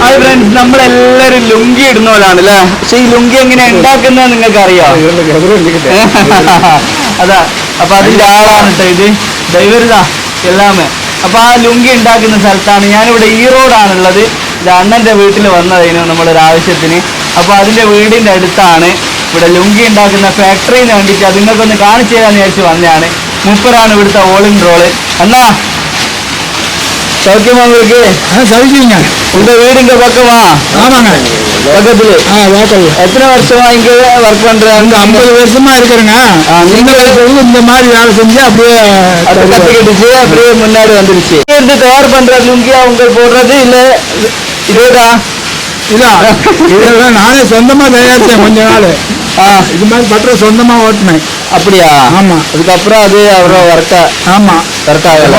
Hi friends നമ്മളെല്ലാരും ലുങ്കി ഇടുന്ന പോലാണ് അല്ലേ? പക്ഷെ ഈ ലുങ്കി എങ്ങനെ ഉണ്ടാക്കുന്നത് നിങ്ങൾക്ക് അറിയാം അതാ അപ്പൊ അതിന്റെ ആളാണ് കേട്ടോ ഇത്. ദൈവരുതാ എല്ലാമേ അപ്പൊ ആ ലുങ്കി ഉണ്ടാക്കുന്ന സ്ഥലത്താണ് ഞാനിവിടെ ഈ റോഡാണുള്ളത്. ഇത് അണ്ണന്റെ വീട്ടിൽ വന്നതിനു നമ്മളൊരു ആവശ്യത്തിന്. അപ്പൊ അതിന്റെ വീടിന്റെ അടുത്താണ് ഇവിടെ ലുങ്കി ഉണ്ടാക്കുന്ന ഫാക്ടറിന് വേണ്ടിയിട്ട് അത് നിങ്ങൾക്കൊന്ന് കാണിച്ചു തരാന്ന് വിചാരിച്ച് വന്നതാണ്. മുപ്പറാണ് ഇവിടുത്തെ ഓൾ ഇൻ റോൾ അണ്ണാ சௌக்கியமா உங்களுக்கு? சௌக்கியங்க. உங்க வீடு இங்க பக்கமா? ஆமாங்க. பக்கத்துல. எத்தனை வருஷமா இங்க ஒர்க் பண்றாங்க ஐம்பது வருஷமா இருக்கிறேங்க. நீங்க இந்த மாதிரி வேலை செஞ்சு அப்படியே கத்துக்கிட்டுச்சு அப்படியே முன்னாடி வந்துருச்சு. இருந்து தயார் பண்ற லுங்கியா உங்க போடுறது இல்ல? இதுதான் இதா இதெல்லாம் நானே சொந்தமா தயாரிச்சேன் கொஞ்ச நாள். இது மாதிரி பட்டரை சொந்தமா ஓட்டினேன். அப்படியா? ஆமா. அதுக்கப்புறம் அது அவ்வளோ ஒர்க்கா ஆமா. ஒர்க் ஆகல.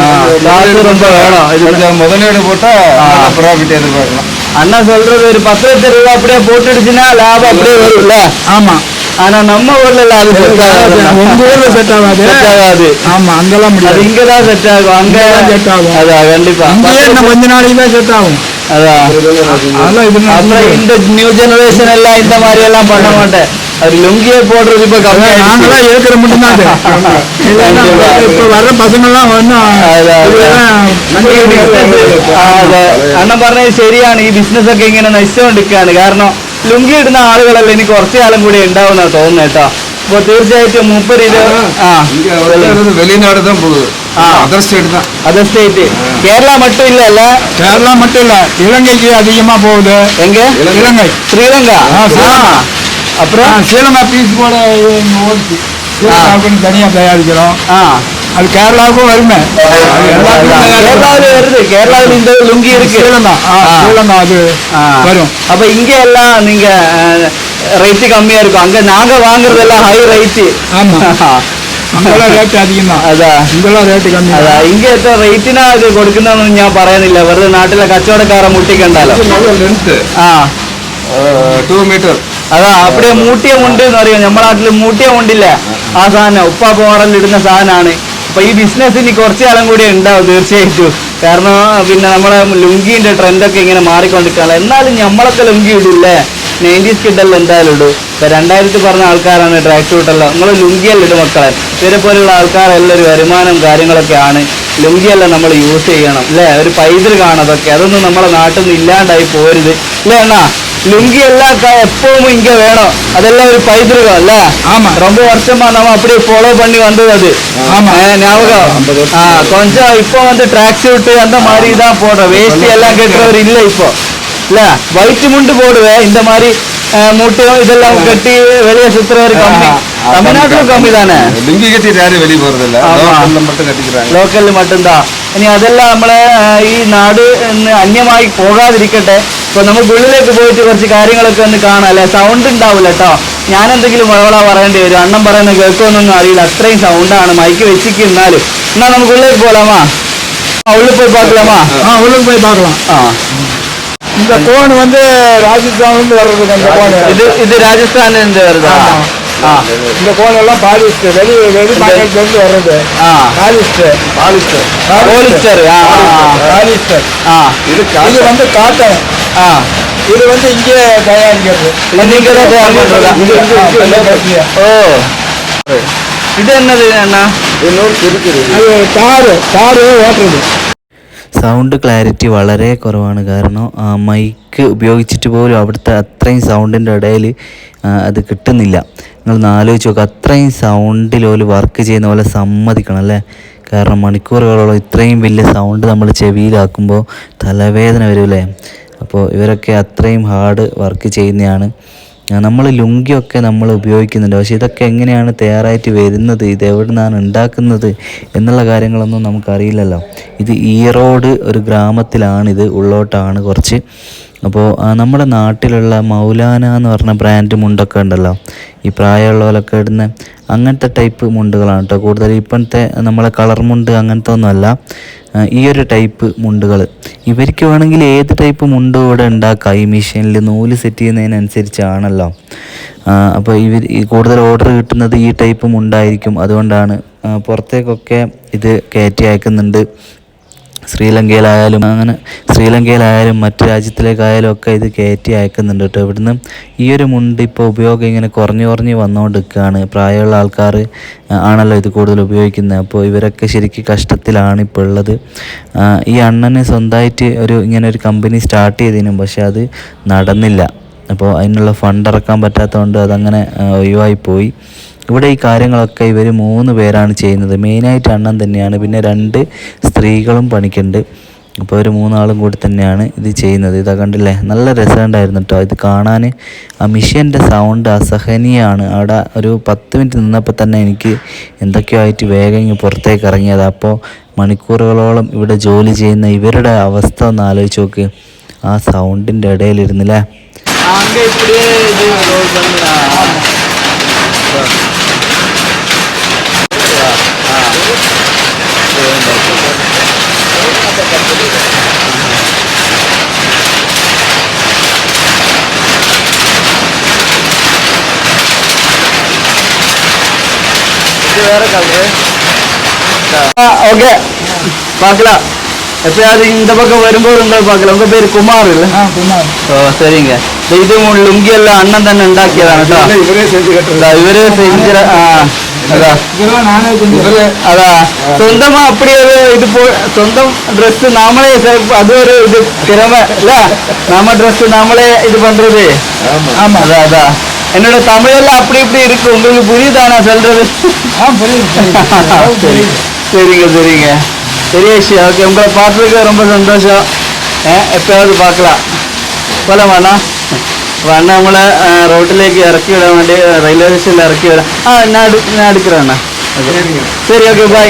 ஆ, காசு ரொம்ப வேணும் இது கொஞ்சம் முதலீடு போட்டா ஆ. ப்ராஃபிட் எதிர்பார்க்கலாம் அண்ணா சொல்றது ஒரு பத்து லட்சம் ரூபா அப்படியே போட்டுடுச்சுன்னா லாபம் அப்படியே வரும்ல? ஆமா. ஆனா நம்ம ஊர்ல இல்ல அது செட் ஆகாது உங்க ஊர்ல செட் ஆகாது. செட் ஆகாது. ஆமா அங்கெல்லாம் முடியாது. இங்கதான் செட் ஆகும். அங்க set ஆகும். அதான் கண்டிப்பா. கொஞ்ச நாளைக்கு தான் செட் ஆகும். அப்புறம் இந்த நியூ ஜெனரேஷன் எல்லாம் இந்த மாதிரி எல்லாம் பண்ண மாட்டேன் அது லுங்கியே போடுறது இப்ப கம்மி நாங்களாம் இருக்கிற மட்டும்தான் அது. இல்லைன்னா இப்ப வர்ற பசங்க எல்லாம் അണ്ണൻ പറഞ്ഞത് ശരിയാണ് ഈ ബിസിനസ് ഒക്കെ ഇങ്ങനെ നശിച്ചുകൊണ്ടിരിക്കുകയാണ് കാരണം ലുങ്കി ഇടുന്ന ആളുകളല്ല ഇനി കുറച്ചു കാലം കൂടി ഉണ്ടാവുന്ന തോന്നുന്നു കേട്ടോ അപ്പൊ തീർച്ചയായിട്ടും മൂപ്പര് ഇത് ആ இங்க வந்து வெளிநாடு தான் போகுது ஆ. அதர் ஸ்டேட் தான். அதர் ஸ்டேட் கேரளா மட்டும் இல்ல இல்ல கேரளா மட்டும் இல்ல. இலங்கைக்கு அதிகமா போகுது. எங்க? இலங்கை. ஸ்ரீலங்கா? அப்புறம்? சீலங்கா பீஸ் கூட ஓடுச்சு. தனியாக தயாரிக்கிறோம். அது கேரளாவுக்கும் வருமே கேரளாவில் வருது கேரளாவில் இந்த லுங்கி இருக்கு. சீலங்கா சீலங்கா அது வரும். அப்போ இங்கே எல்லாம் நீங்கள் ரைட்டு கம்மியாக இருக்கும். அங்கே நாங்கள் வாங்குறதெல்லாம் ஹை ரைட்டு ஆமாம் ഇങ്ങനെ എത്ര റേറ്റിനാ ഇത് കൊടുക്കുന്നതെന്ന് ഞാൻ പറയുന്നില്ല. വെറുതെ നാട്ടിലെ കച്ചവടക്കാരെ മുട്ടിക്കണ്ടല്ലോ. ആ. മീറ്റർ അതാ അവിടെ മൂട്ടിയ മുണ്ട് എന്ന് പറയും നമ്മുടെ നാട്ടിൽ മൂട്ടിയ മുണ്ടില്ല. ആ സാധനം ഉപ്പ പോറൽ ഇടുന്ന സാധനമാണ് അപ്പൊ ഈ ബിസിനസ് ഇനി കുറച്ചു കാലം കൂടി ഉണ്ടാവും തീർച്ചയായിട്ടും. കാരണം പിന്നെ നമ്മളെ ലുങ്കിന്റെ ട്രെൻഡൊക്കെ ഇങ്ങനെ മാറിക്കൊണ്ടിരിക്കാനുള്ള എന്നാലും നമ്മളൊക്കെ ലുങ്കി ഇടില്ലേ? നയന്റീസ് കിഡല്ല എന്തായാലും ഇടും. ഇപ്പൊ രണ്ടായിരത്തി പറഞ്ഞ ആൾക്കാരാണ് ട്രാക്ക് സൂട്ടല്ല നിങ്ങൾ ലുങ്കിയല്ല ഇടും മക്കളെ ഇവരെ പോലുള്ള ആൾക്കാരെല്ലാം ഒരു വരുമാനം കാര്യങ്ങളൊക്കെ ആണ് ലുങ്കിയല്ല നമ്മൾ യൂസ് ചെയ്യണം അല്ലേ ഒരു പൈതൃ കാണതൊക്കെ അതൊന്നും നമ്മളെ നാട്ടിൽ നിന്ന് ഇല്ലാണ്ടായി പോരുത് അല്ലേ അണ്ണാ லுங்கி எல்லாம் க- எப்பவும் இங்க வேணும் அதெல்லாம் ஒரு பைத்திருக்கம் இல்ல ஆமா. ரொம்ப வருஷமா நம்ம அப்படியே ஃபாலோ பண்ணி வந்தது அது ஆமா. ஆ, ஞாபகம் ஆ, கொஞ்சம் இப்போ வந்து ட்ராக் சூட் அந்த மாதிரி தான் போடுறோம் வேஷ்டி எல்லாம் கட்டுறவர் இல்ல இப்போ இல்ல ஒயிட் முண்டு போடுவேன் இந்த மாதிரி ஆ, மூட்டையும் இதெல்லாம் கட்டி வெளியே சுத்துறவர் கம்மி தமிழ்நாட்டிலும் கம்மி தானே லுங்கி கட்டிட்டு யாரும் வெளியே போறது இல்ல ஆமா. லோக்கல்ல மட்டும் கட்டிக்கிறாங்க ലോക്കലിൽ മട്ടുംതാ ഇനി അതെല്ലാം നമ്മളെ ആ, ഈ നാട് എന്ന് അന്യമായി പോകാതിരിക്കട്ടെ ഇപ്പൊ നമുക്ക് ഉള്ളിലേക്ക് പോയിട്ട് കുറച്ച് കാര്യങ്ങളൊക്കെ ഒന്ന് കാണാം അല്ലെ സൗണ്ട് ഉണ്ടാവില്ല കേട്ടോ ഞാൻ എന്തെങ്കിലും മകളാ പറയേണ്ടി വരും അണ്ണൻ പറയുന്ന കേൾക്കുമെന്നൊന്നും അറിയില്ല അത്രയും സൗണ്ടാണ് മൈക്ക് വെച്ചിരിക്കുന്നാലും എന്നാ നമുക്ക് ഉള്ളിലേക്ക് പോലാമാ ആ, ഉള്ളിൽ പോയി பார்க்கலாமா ஆ உள்ளுக்கு போய் பார்க்கலாம் ആ இந்த கோன் வந்து ராஜஸ்தான்லேருந்து வர்றதுக்கு அந்த கோன். இது இது ராஜஸ்தான் ராஜஸ்தான்லேருந்து வருதா? இந்த கோன் எல்லாம் பாலிஸ்டர் வெளி வெளி மாநிலத்திலேருந்து வர்றது. பாலிஸ்டர். Polyester polyester. பாலிஸ்டர். இது வந்து காட்டன். இது வந்து இங்கே தயாரிக்கிறது. இங்கே தான் தயார் பண்ணுறதா ஓ. இது என்னது அண்ணா? இன்னொரு இருக்குது தாறு தாறு ஓட்டுறது. സൗണ്ട് ക്ലാരിറ്റി വളരെ കുറവാണ്. കാരണം മൈക്ക് ഉപയോഗിച്ചിട്ട് പോലും അവിടുത്തെ അത്രയും സൗണ്ടിന്റെ ഇടയിൽ അത് കിട്ടുന്നില്ല. നിങ്ങൾ ആലോചിച്ച് നോക്കുക അത്രയും സൗണ്ടിൽ ഒരു വർക്ക് ചെയ്യുന്ന പോലെ സമ്മതിക്കണം അല്ലേ? കാരണം മണിക്കൂറുകളോളം ഇത്രയും വലിയ സൗണ്ട് നമ്മൾ ചെവിയിലാക്കുമ്പോൾ തലവേദന വരും അല്ലേ? അപ്പോൾ ഇവരൊക്കെ അത്രയും ഹാർഡ് വർക്ക് ചെയ്യുന്നതാണ്. നമ്മൾ ലുങ്കിയൊക്കെ നമ്മൾ ഉപയോഗിക്കുന്നുണ്ട്. പക്ഷേ ഇതൊക്കെ എങ്ങനെയാണ് തയ്യാറായിട്ട് വരുന്നത്? ഇത് എവിടെ നിന്നാണ് ഉണ്ടാക്കുന്നത്? എന്നുള്ള കാര്യങ്ങളൊന്നും നമുക്കറിയില്ലല്ലോ. ഇത് ഈറോഡ് ഒരു ഗ്രാമത്തിലാണിത്. ഉള്ളോട്ടാണ് കുറച്ച്. അപ്പോൾ നമ്മുടെ നാട്ടിലുള്ള മൗലാന എന്ന് പറഞ്ഞ ബ്രാൻഡ് മുണ്ടൊക്കെ ഉണ്ടല്ലോ. ഈ പ്രായമുള്ളവരൊക്കെ ഇടുന്ന അങ്ങനത്തെ ടൈപ്പ് മുണ്ടുകളാണ് കേട്ടോ കൂടുതൽ. ഇപ്പോഴത്തെ നമ്മളെ കളർ മുണ്ട് അങ്ങനത്തെ ഒന്നുമല്ല. ഈ ഒരു ടൈപ്പ് മുണ്ടുകൾ ഇവർക്ക് വേണമെങ്കിൽ ഏത് ടൈപ്പ് മുണ്ടും ഇവിടെ ഉണ്ടാക്കാം? ഈ മെഷീനിൽ നൂൽ സെറ്റ് ചെയ്യുന്നതിനനുസരിച്ചാണല്ലോ. അപ്പോൾ ഇവർ കൂടുതൽ ഓർഡർ കിട്ടുന്നത് ഈ ടൈപ്പ് മുണ്ടായിരിക്കും. അതുകൊണ്ടാണ് പുറത്തേക്കൊക്കെ ഇത് കയറ്റി അയക്കുന്നുണ്ട്. ശ്രീലങ്കയിലായാലും അങ്ങനെ ശ്രീലങ്കയിലായാലും മറ്റു രാജ്യത്തിലേക്കായാലും ഒക്കെ ഇത് കയറ്റി അയക്കുന്നുണ്ട് കേട്ടോ. ഇവിടുന്ന് ഈ ഒരു മുണ്ട് ഇപ്പോൾ ഉപയോഗം ഇങ്ങനെ കുറഞ്ഞു കുറഞ്ഞ് വന്നുകൊണ്ടിരിക്കുകയാണ് പ്രായമുള്ള ആൾക്കാർ ആണല്ലോ ഇത് കൂടുതൽ ഉപയോഗിക്കുന്നത്. അപ്പോൾ ഇവരൊക്കെ ശരിക്കും കഷ്ടത്തിലാണ് ഇപ്പോൾ ഉള്ളത്. ഈ അണ്ണന് സ്വന്തമായിട്ട് ഒരു ഇങ്ങനെ ഒരു കമ്പനി സ്റ്റാർട്ട് ചെയ്തതിനും പക്ഷെ അത് നടന്നില്ല. അപ്പോൾ അതിനുള്ള ഫണ്ട് ഇറക്കാൻ പറ്റാത്തതുകൊണ്ട് അതങ്ങനെ ഒഴിവായി പോയി. ഇവിടെ ഈ കാര്യങ്ങളൊക്കെ ഇവർ മൂന്ന് പേരാണ് ചെയ്യുന്നത്. മെയിനായിട്ട് അണ്ണൻ തന്നെയാണ്. പിന്നെ രണ്ട് സ്ത്രീകളും പണിക്കുണ്ട്. അപ്പോൾ ഒരു മൂന്നാളും കൂടി തന്നെയാണ് ഇത് ചെയ്യുന്നത്. ഇതാ കണ്ടില്ലേ? നല്ല രസമുണ്ടായിരുന്നു കേട്ടോ ഇത് കാണാൻ ആ മിഷ്യന്റെ സൗണ്ട് അസഹനീയമാണ് അവിടെ ഒരു പത്ത് മിനിറ്റ് നിന്നപ്പോൾ തന്നെ എനിക്ക് എന്തൊക്കെയോ ആയിട്ട് വേഗം ഇങ്ങ് പുറത്തേക്ക് ഇറങ്ങിയത്. അപ്പോൾ മണിക്കൂറുകളോളം ഇവിടെ ജോലി ചെയ്യുന്ന ഇവരുടെ അവസ്ഥ ഒന്ന് ആലോചിച്ച് നോക്ക്. ആ സൗണ്ടിന്റെ ഇടയിലിരുന്നില്ലേ? இது வேற கலரு ஓகே. பார்க்கலாம். எப்பயாவது இந்த பக்கம் வரும்போது உங்களை பார்க்கலாம். உங்க பேர் குமார் இல்ல? குமார். சரிங்க. இது உன் லுங்கி எல்லாம் அண்ணன் தண்ணி உண்டாக்கியதானடா இவரே செஞ்சு கட்டுறா இவரே செஞ்சு அதான். சொந்தமா அப்படி ஒரு இது போ சொந்தம் ட்ரெஸ் நாமளே அது ஒரு இது திறமை. நாம ட்ரெஸ் நாமளே இது பண்றது. ஆமா. அதான் அதான். என்னோட தமிழெல்லாம் அப்படி இப்படி இருக்கு உங்களுக்கு புரியுதானா சொல்றது சரிங்க சரிங்க பெரிய விஷயம் ஓகே உங்களை பார்த்ததுக்கு ரொம்ப சந்தோஷம் எப்பயாவது பார்க்கலாம் போல வேணா വേണ്ട നമ്മളെ റോഡിലേക്ക് ഇറക്കി വിടാൻ വേണ്ടി റെയിൽവേ സ്റ്റേഷനിൽ ഇറക്കി വിടാം ആ ഞാൻ ഞാൻ എടുക്കണ ശരി ഓക്കെ ബൈ